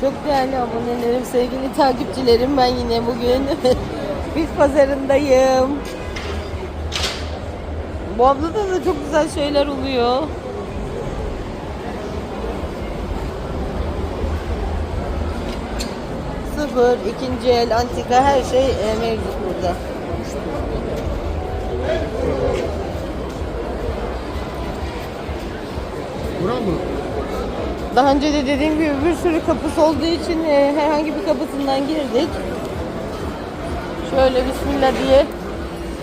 Çok değerli abonelerim, sevgili takipçilerim ben yine bugün bit pazarındayım. Bu ablada da çok güzel şeyler oluyor. Sıfır, ikinci el, antika her şey e, mevcut burada. Buran mı? Daha önce de dediğim gibi bir sürü kapısı olduğu için e, herhangi bir kapısından girdik. Şöyle bismillah diye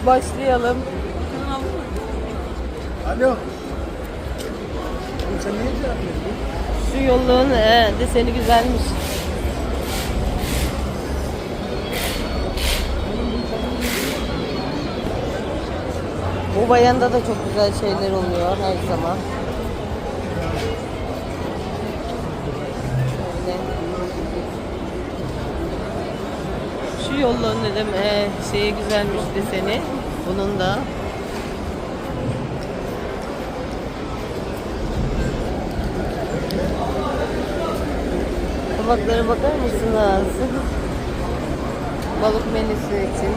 başlayalım. Alo. Sen niye cevap? Şu yolluğun e, deseni güzelmiş. Bu bayanda da çok güzel şeyler oluyor her zaman. Şu yolluğun dedim e, şeyi güzelmiş deseni. Bunun da. Tabaklara bakar mısınız? Balık menüsü için.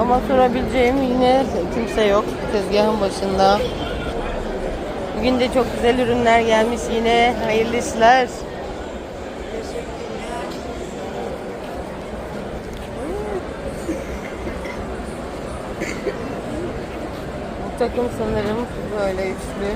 Ama sorabileceğim yine kimse yok tezgahın başında. Bugün de çok güzel ürünler gelmiş yine. Hayırlı işler. Bu takım sanırım böyle üçlü.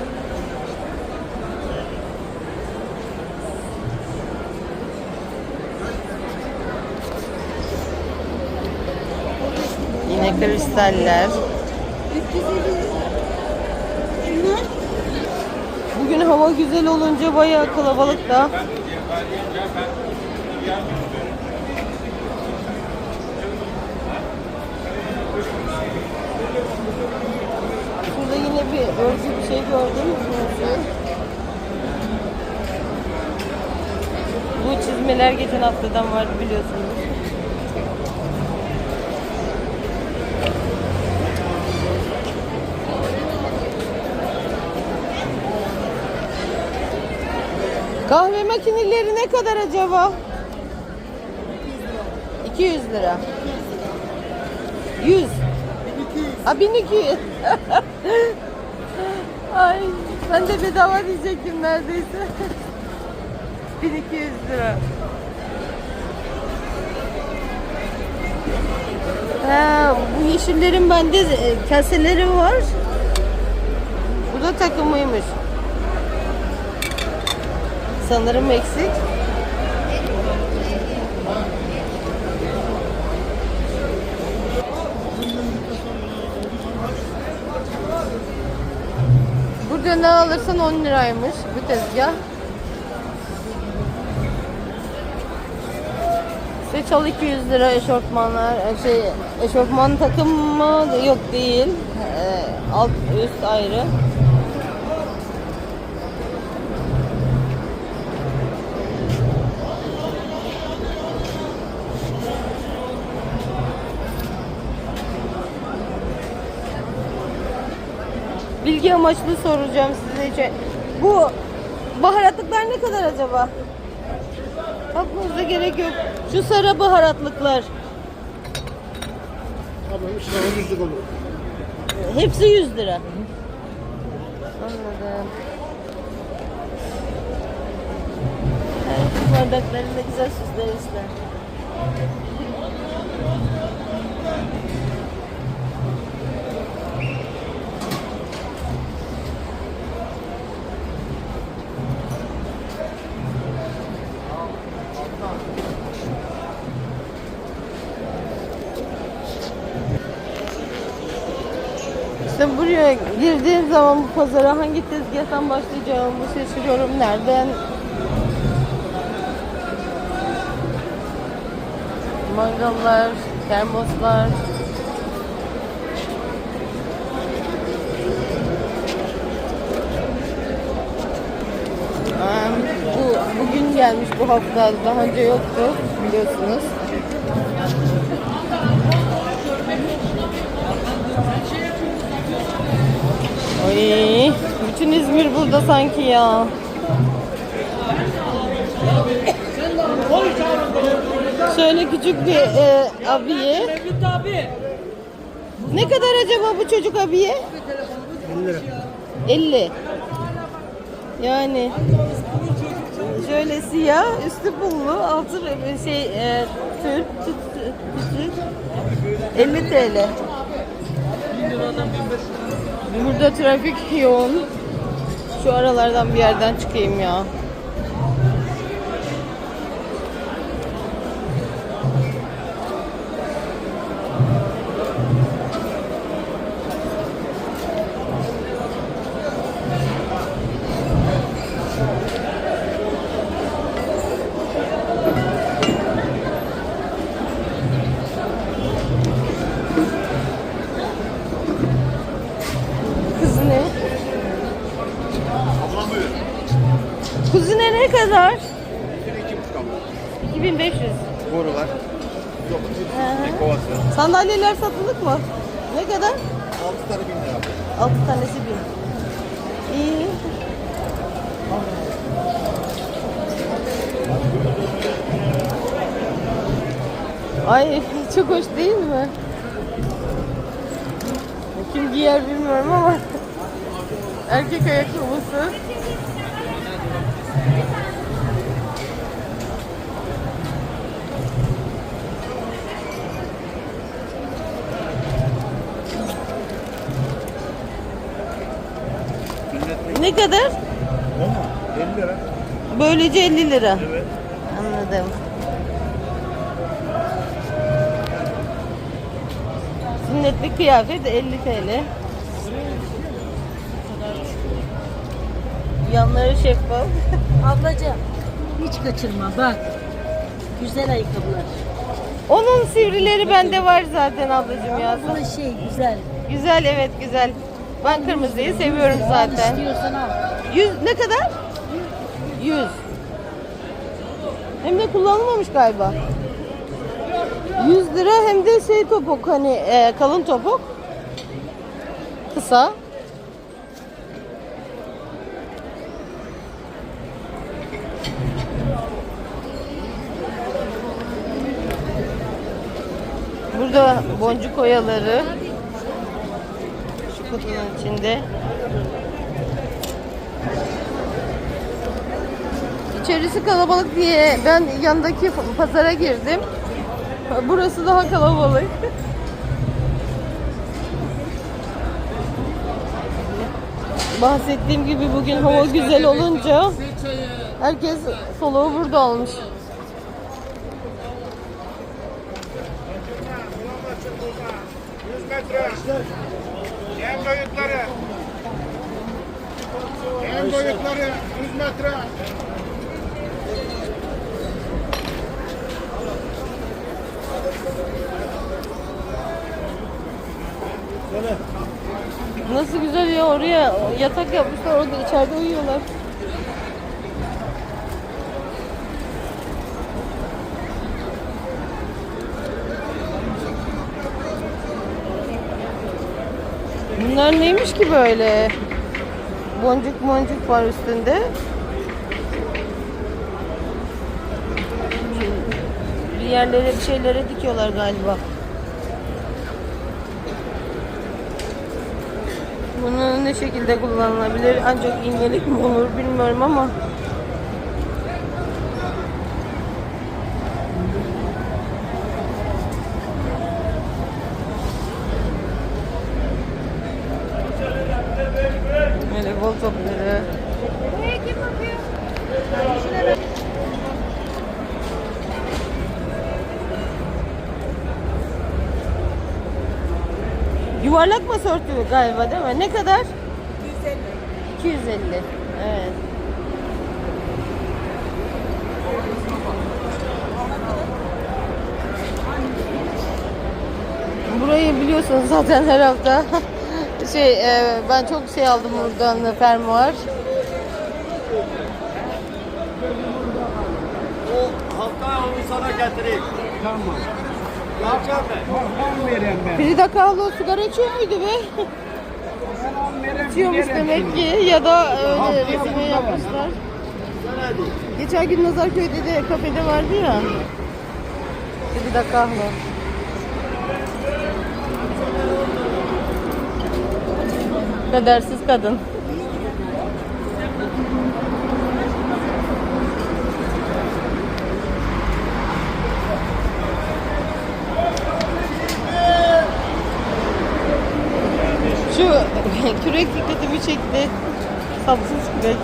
Yine kristaller. Bugün hava güzel olunca bayağı kalabalık da. Burada yine bir örgü bir şey gördüm. Bu çizmeler geçen haftadan var biliyorsunuz. Kahve makineleri ne kadar acaba? 200 lira. 100. Ha 1200. Ay ben de bedava diyecektim neredeyse. 1200 lira. Ha, bu yeşillerin bende e, kaselerim var. Bu da takımıymış. Sanırım eksik. Burada ne alırsan 10 liraymış bu tezgah. Seçal 200 lira eşofmanlar, e, şey eşofman takım mı? Yok değil. Ee, alt üst ayrı. Bilgi amaçlı soracağım size. için. Bu baharatlıklar ne kadar acaba? Bakmanıza gerek yok. Şu sarı baharatlıklar. Abi 3 lira yüzlük olur. Hepsi 100 lira. Anladım. Evet, bu bardakları ne güzel İşte buraya girdiğim zaman bu pazara hangi tezgahtan başlayacağımı şaşırıyorum. Nereden? Mangallar, termoslar. Bu bugün gelmiş bu hafta. Daha önce yoktu biliyorsunuz. Ay, bütün İzmir burada sanki ya. Şöyle küçük bir e, abiye. Ne kadar acaba bu çocuk abiye? 50 lira. 50. Yani şöyle siyah, üstü pullu, altı şey e, tül, tüt, tütü, 50 TL. Burada trafik yoğun. Şu aralardan bir yerden çıkayım ya. 2500. Borular. Yok. Hı hı. Kovası. Sandalyeler satılık mı? Ne kadar? 6 tane bin lira. 6 tanesi bin. İyi. Ay çok hoş değil mi? Kim giyer bilmiyorum ama erkek ayakkabısı. Ne kadar? O mu? 50 lira. Böylece 50 lira. Evet. Anladım. Sünnetli kıyafet 50 TL. Yanları şeffaf. Ablacığım hiç kaçırma bak. Güzel ayakkabılar. Onun sivrileri bende var zaten ablacığım ya. Bu da şey güzel. Güzel evet güzel. Ben kırmızıyı seviyorum zaten. istiyorsan al. 100 ne kadar? 100. Hem de kullanılmamış galiba. 100 lira hem de şey topuk hani e, kalın topuk. Kısa. Burada boncuk oyaları. Kutunun içinde. İçerisi kalabalık diye ben yandaki pazara girdim. Burası daha kalabalık. Bahsettiğim gibi bugün hava güzel olunca herkes soluğu burada almış. En boyutları. En boyutları 100 metre. Nasıl güzel ya oraya yatak yapmışlar orada içeride uyuyorlar. Bunlar neymiş ki böyle? Boncuk boncuk var üstünde. Bir yerlere bir şeylere dikiyorlar galiba. Bunu ne şekilde kullanılabilir? Ancak iğnelik mi olur bilmiyorum ama. Galiba değil mi? Ne kadar? 250. 250. Evet. Burayı biliyorsunuz zaten her hafta. şey e, ben çok şey aldım buradan fermuar. O haftaya onu sana getireyim. Tamam. Frida Kahlo sigara içiyor muydu be? İçiyormuş demek ki ya da öyle resmi yapmışlar. Geçen gün Nazarköy'de de kafede vardı ya. De kahve. Kadersiz kadın. Şu kürek dikkatimi çekti. Sapsız kürek.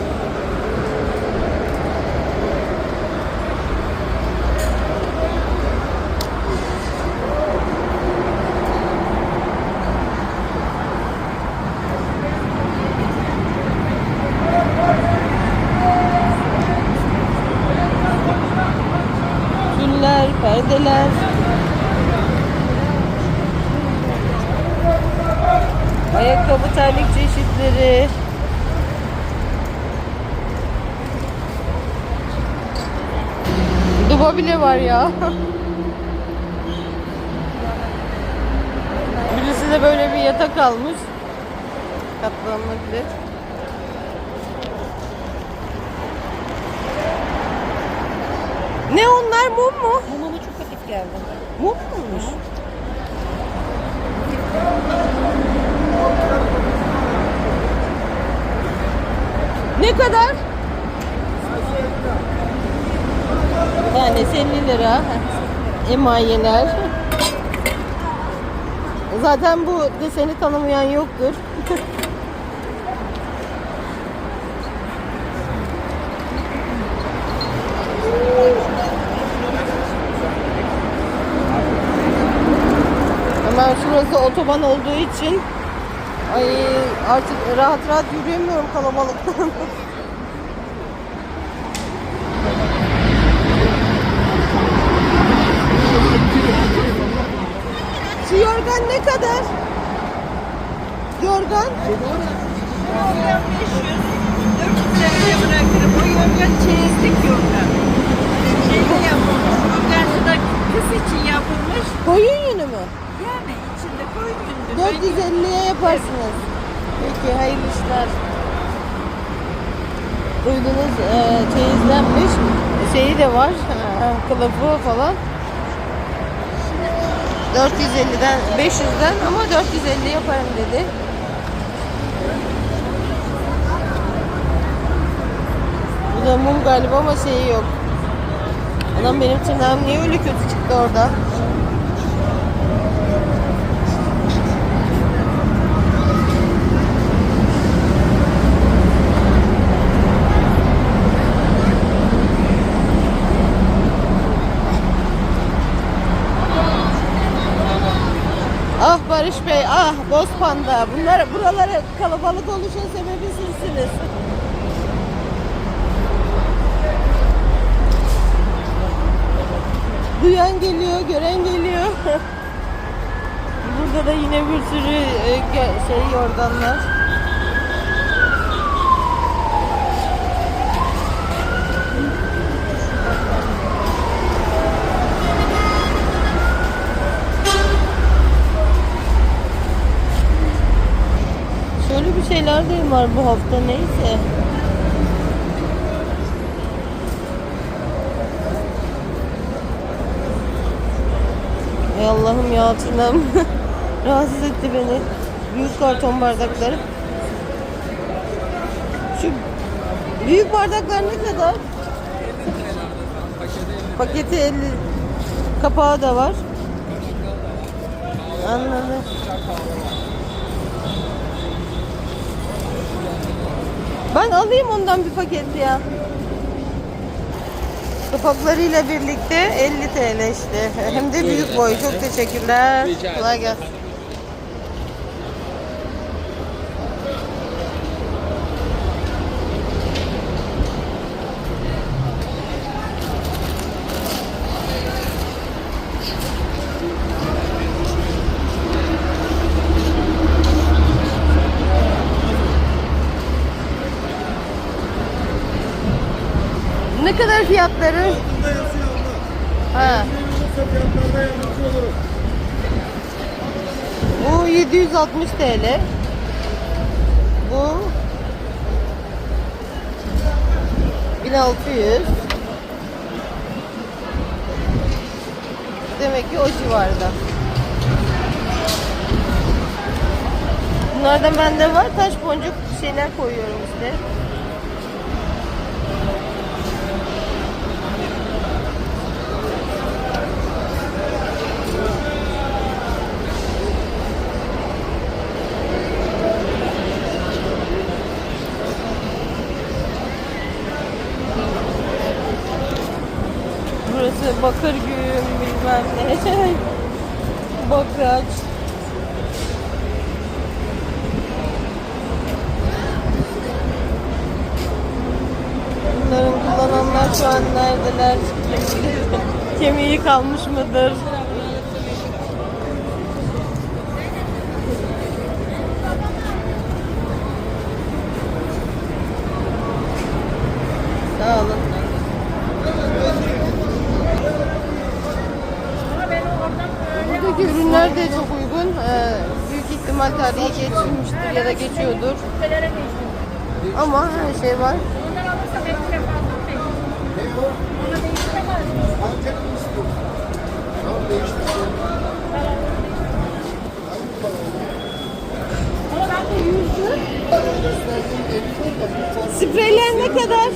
Var ya. Birisi de böyle bir yatak almış. Katlanabilir. Ne onlar mum mu? Mumunu çok hafif geldi. Mum muymuş? Ne kadar? Tanesi 50 lira. Emayeler. Zaten bu deseni tanımayan yoktur. Hemen şurası otoban olduğu için ay artık rahat rahat yürüyemiyorum kalabalıktan. Şu yorgan kadar? Yorgan? Yorgan 500, 400 liraya bırakırım. O yorgan çeyizlik yorgan. Şeyde yapılmış, yorgan da kız için yapılmış. Koyun yünü mü? Yani içinde koyun gündü. 450'ye yaparsınız. Peki hayırlı işler. Duydunuz e, çeyizlenmiş. Şeyi de var. E, kılıfı falan. 450'den 500'den ama 450 yaparım dedi. Bu da mum galiba ama şeyi yok. Anam benim tırnağım niye öyle kötü çıktı orada? Ah Barış Bey, ah Bozpanda. Bunlar buralara kalabalık oluşan sebebi sizsiniz. Duyan geliyor, gören geliyor. Burada da yine bir sürü e, şey yorganlar. Şöyle bir şeyler de var bu hafta neyse. Ey Allah'ım ya tırnağım rahatsız etti beni. Büyük karton bardakları. Şu büyük bardaklar ne kadar? Paketi 50. Kapağı da var. Anladım. Ben alayım ondan bir paket ya. Kapaklarıyla birlikte 50 TL işte. Hem de büyük boy. Çok teşekkürler. Kolay gelsin. 160 TL. Bu 1600. Demek ki o civarda. Bunlardan bende var. Taş boncuk şeyler koyuyorum işte. Burası Bakırgün bilmem ne. Bakraç. Bunların kullananlar şu an neredeler? Kemiği kalmış mıdır? Sağ olun. Buradaki ürünler de çok uygun. Ee, büyük ihtimal tarihi geçmiştir ya da geçiyordur. Ama her şey var. Spreyler ne kadar?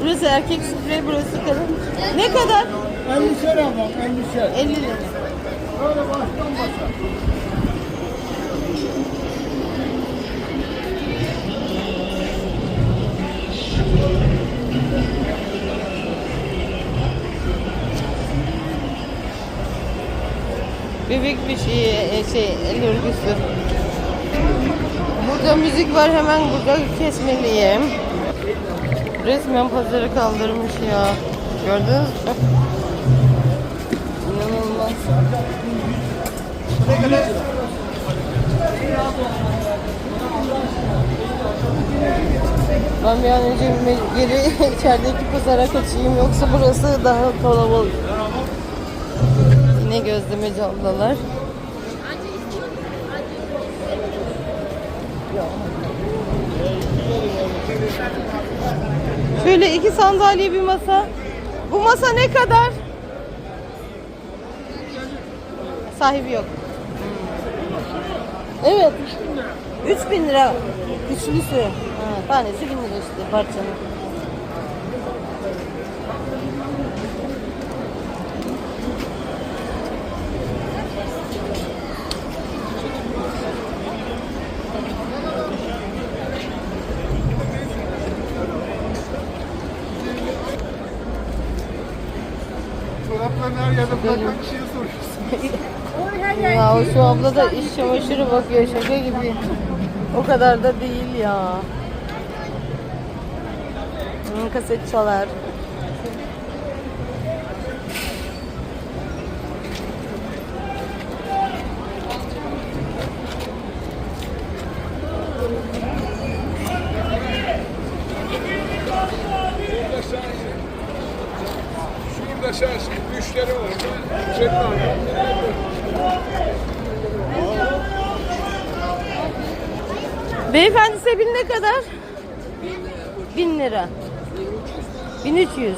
Burası erkek sprey, burası kadın. Ne kadar? 50 şer ablam 50 şer. 50 lira. Böyle baştan başa. Bebek bir şey, e, şey el örgüsü. Burada müzik var hemen burada kesmeliyim. Resmen pazarı kaldırmış ya. Gördünüz mü? İnanılmaz. Ben bir an önce geri içerideki pazara kaçayım yoksa burası daha kalabalık. Yine gözlemeci ablalar. Şöyle iki sandalye bir masa. Bu masa ne kadar? Sahibi yok. Evet. 3000 lira. Üçlüsü. Ha, tanesi 1000 lira işte parçanın. Şu abla da iş çamaşırı bakıyor şaka gibi. O kadar da değil ya. Hmm, kaset çalar. Şurada şans müşteri var. Çekme. Beyefendi sebil ne kadar? Bin lira. 1300.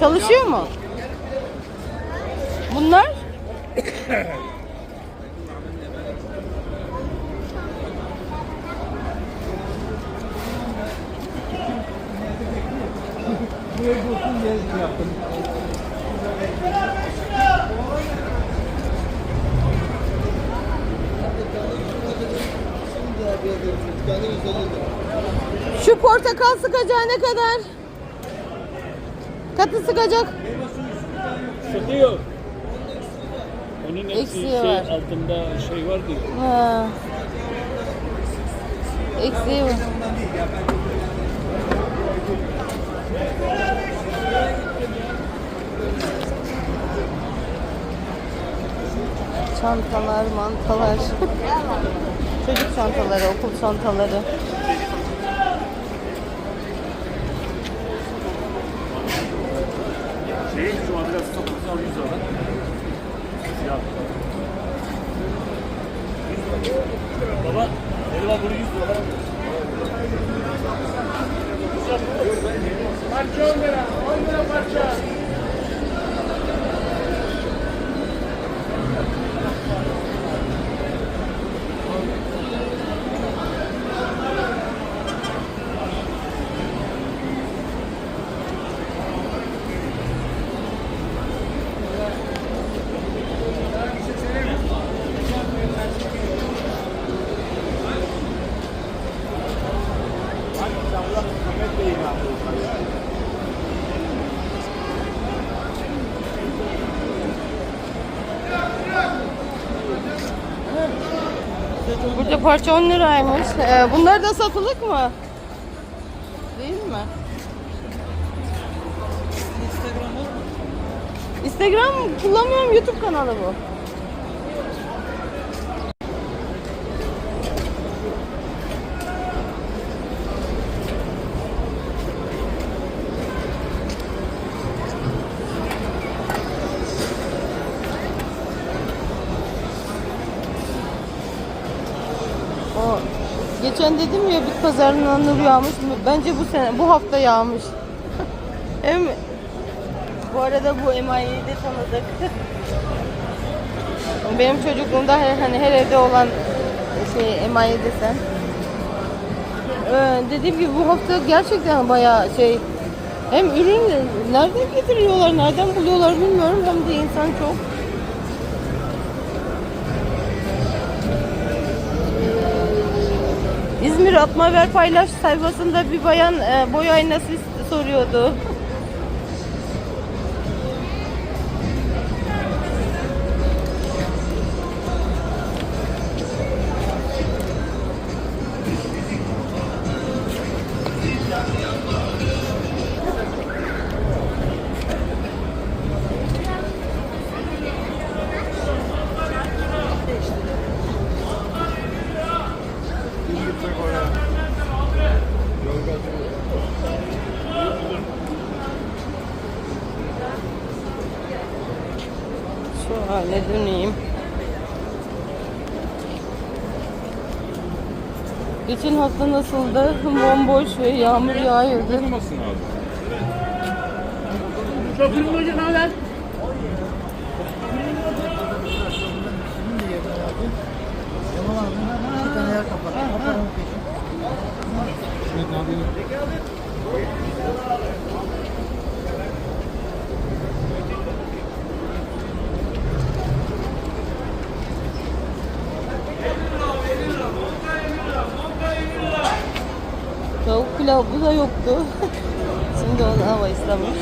Çalışıyor mu? Bunlar? Portakal sıkacağı ne kadar? Katı sıkacak. Sıkıyor. Onun eksi Eksiği şey var. altında şey var diyor. Ha. Eksiği var. Çantalar, mantalar. Çocuk çantaları, okul çantaları. Şey şu an biraz satılsa 100 lira. Ya. 100 lira. Baba, bak bunu 100 lira. Parça 10 lira. 10 lira parça. Burada parça 10 liraymış. Ee, bunlar da satılık mı? Değil mi? Instagram kullanmıyorum. YouTube kanalı bu. Geçen dedim ya bit pazarından nur yağmış. Bence bu sene bu hafta yağmış. Hem bu arada bu emayeyi de tanıdık. Benim çocukluğumda her, hani her evde olan şey emaye desen. Ee, dediğim gibi bu hafta gerçekten bayağı şey hem ürün nereden getiriyorlar, nereden buluyorlar bilmiyorum hem de insan çok. İzmir Atma Ver Paylaş sayfasında bir bayan e, boy aynası soruyordu. Şu hale döneyim. Geçen hafta nasıldı? Bomboş ve yağmur yağıyordu. Bir tane yer kapat. Pilav bu da yoktu. Şimdi onu hava istemiş.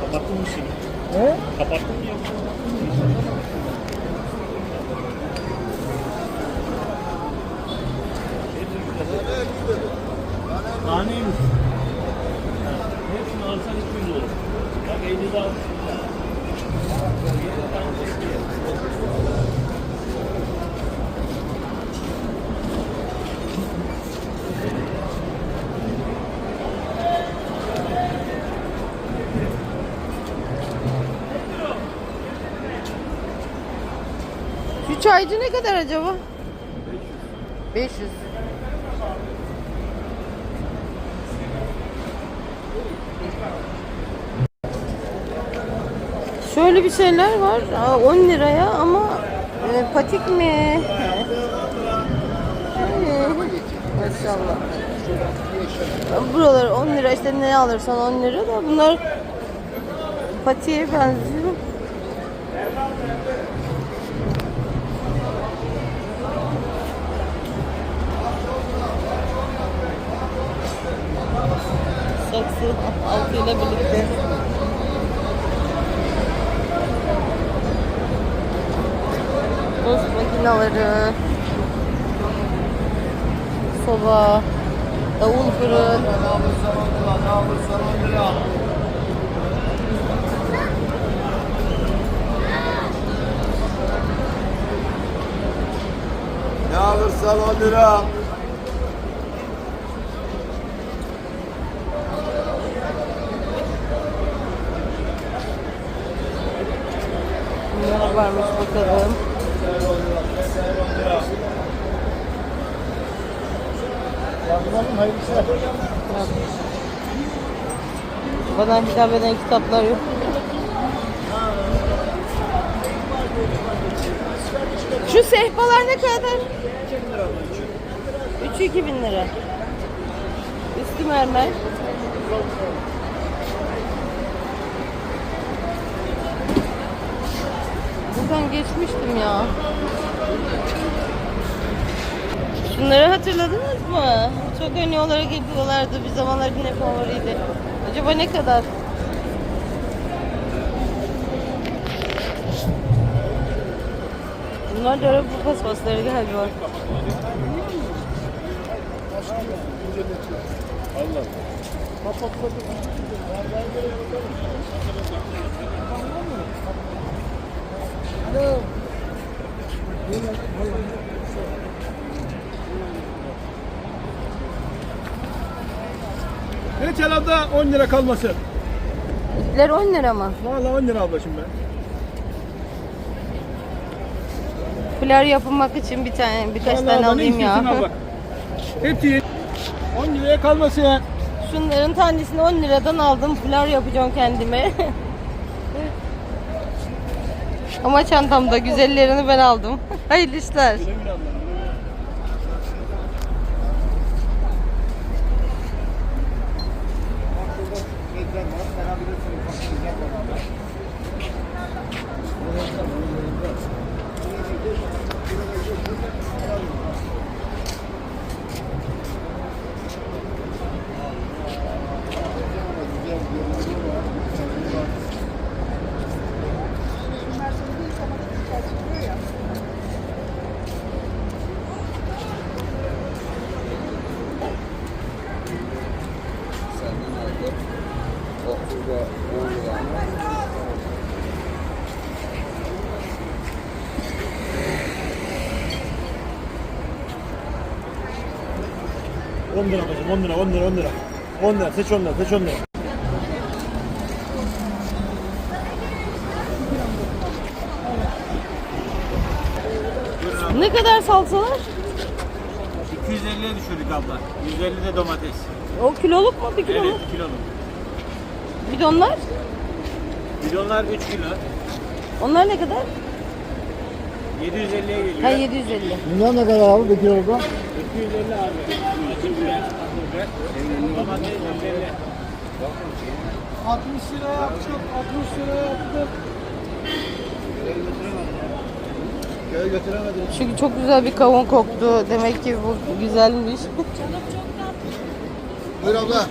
Kapattın mı şimdi? He? Kapattın mı Şu çaycı ne kadar acaba? 500. Şöyle bir şeyler var. Aa, 10 liraya ama e, patik mi? Maşallah. Buralar 10 lira işte ne alırsan 10 lira da bunlar patiğe benziyor. Saksı altıyla birlikte. Tost makineleri, soba, davul fırın, Ne alırsan 10 lira. Ne alırsan 10 lira. Ne alırsan 10 lira. Ne varmış bakalım. Yazılalım hayırlı işler. Bana hitap eden kitaplar yok. Şu sehpalar ne kadar? 3 2000 lira. Üstü mermer. Buradan geçmiştim ya. Şunları hatırladınız mı? Çok ünlü olarak yapıyorlardı. Bir zamanlar yine favoriydi. Acaba ne kadar? Bunlar da araba paspasları galiba. Hiç herhalde 10 lira kalmasın. İpler 10 lira mı? Vallahi 10 lira ablacığım ben. Fular yapılmak için bir tane birkaç Vallahi tane ne alayım ya. istiyorsun abla? Hepsi 10 liraya kalmasın. Şunların tanesini 10 liradan aldım. Fular yapacağım kendime. Ama çantamda güzellerini ben aldım. Hayırlı işler. On lira bacım 10 lira 10 lira 10 lira. 10 lira seç 10 lira seç 10 lira. Ne kadar salsalar? 250'ye düşürdük abla. 150 de domates. O kiloluk mu? Bir kilo mu? kiloluk. Bidonlar? Bidonlar 3 kilo. Onlar ne kadar? 750'ye geliyor. Ha 750. Bunlar ne kadar abi bir kilogram? 250 abi. Acı biber, tatlı biber. Domates 150. 60 lira yaptık, 60 lira yaptık. Köye götüremedim. Çünkü çok güzel bir kavun koktu. Demek ki bu güzelmiş. Buyur abla.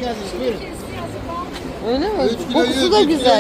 Öyle mi? Kokusu da güzel.